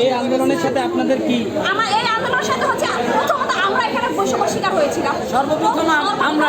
এই আন্দোলনের সাথে আপনাদের কি? আমরা এখানে বৈষম্য শিকার হয়েছিলাম। সর্বপ্রথম আমরা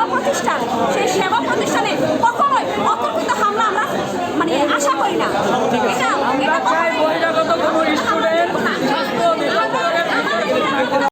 সেবা প্রতিষ্ঠান সেই সেবা প্রতিষ্ঠানে কখনোই অতর্কিত হামলা আমরা মানে আশা করি না। এটা এটা